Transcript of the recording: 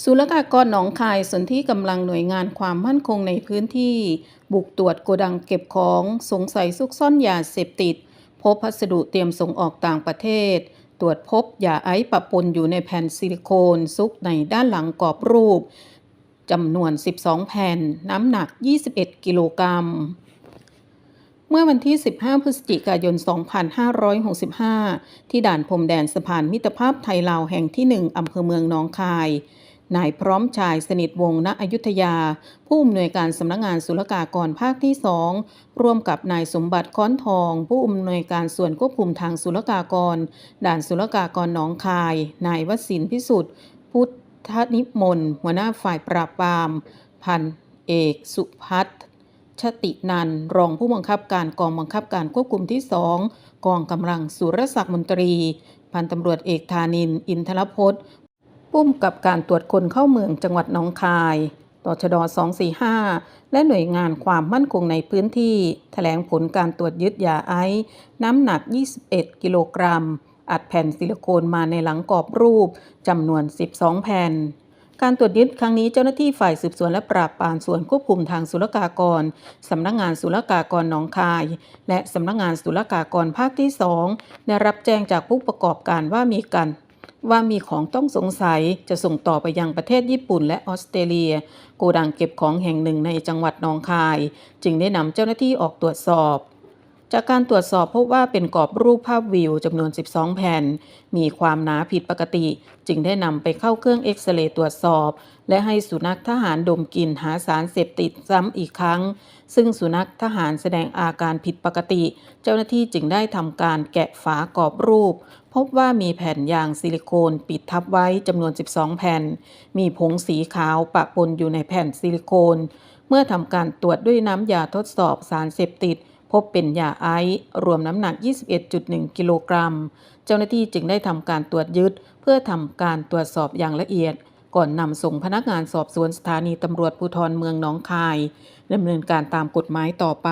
ศุลกากรหนองคายส่วนที่กำลังหน่วยงานความมั่นคงในพื้นที่ บุกตรวจโกดังเก็บของสงสัยซุกซ่อนยาเสพติด พบพัสดุเตรียมส่งออกต่างประเทศ ตรวจพบยาไอซ์ปะปนอยู่ในแผ่นซิลิโคนซุกในด้านหลังกรอบรูปจำนวน 12 แผ่น น้ำหนัก 21 กิโลกรัม เมื่อวันที่ 15 พฤศจิกายน 2565 ที่ด่านพรมแดนสะพานมิตรภาพไทยลาวแห่งที่ 1 อำเภอเมืองหนองคาย นายพร้อมชายสนิทวงศ์ณอยุธยา ผู้อำนวยการสำนักงานศุลกากรภาคที่2ร่วมกับนายสมบัติค้อนทอง ผู้อำนวยการส่วนควบคุมทางศุลกากร ด่านศุลกากรหนองคาย นายวสินพิสุทธิ์พุทธนิมนต์หัวหน้าฝ่ายปราบปราม พันเอกสุพัฒน์ชตินันรองผู้บังคับการกองบังคับการควบคุมที่2กองกำลังสุรศักดิ์มนตรี พันตำรวจเอกธานิน อินทรพจน์ ผู้กำกับการตรวจคนเข้าเมืองจังหวัดหนองคาย ตชด 245 และหน่วยงานความมั่นคงในพื้นที่แถลงผลการตรวจยึดยาไอซ์น้ำหนัก 21 กิโลกรัม อัดแผ่นซิลิโคนมาในหลังกรอบรูปจำนวน 12 แผ่นการตรวจยึดครั้งนี้เจ้าหน้าที่ฝ่ายสืบสวนและปราบปรามส่วนควบคุมทางศุลกากร สำนักงงานศุลกากรหนองคาย และสำนักงงานศุลกากรภาคที่ 2 ได้รับแจ้งจากผู้ประกอบการว่ามีการ ว่ามีของต้องสงสัยจะส่งต่อไปยังประเทศญี่ปุ่นและออสเตรเลีย โกดังเก็บของแห่งหนึ่งในจังหวัดนองคาย จึงได้นำเจ้าหน้าที่ออกตรวจสอบ จากการตรวจสอบพบว่าเป็นกรอบรูปภาพวิวจำนวน 12 แผ่น มีความหนาผิดปกติ จึงได้นำไปเข้าเครื่องเอ็กซเรย์ตรวจสอบ และให้สุนัขทหารดมกลิ่นหาสารเสพติดซ้ำอีกครั้ง ซึ่งสุนัขทหารแสดงอาการผิดปกติ เจ้าหน้าที่จึงได้ทำการแกะฝากรอบรูป พบว่ามีแผ่นยางซิลิโคนปิดทับไว้จำนวน 12 แผ่น มีผงสีขาวปะปนอยู่ในแผ่นซิลิโคน เมื่อทำการตรวจด้วยน้ำยาทดสอบสารเสพติด พบเป็นยาไอซ์รวมน้ำหนัก 21.1 กิโลกรัม เจ้าหน้าที่จึงได้ทำการตรวจยึด เพื่อทำการตรวจสอบอย่างละเอียด ก่อนนำส่งพนักงานสอบสวนสถานีตำรวจภูธรเมืองหนองคายดำเนินการตามกฎหมายต่อไป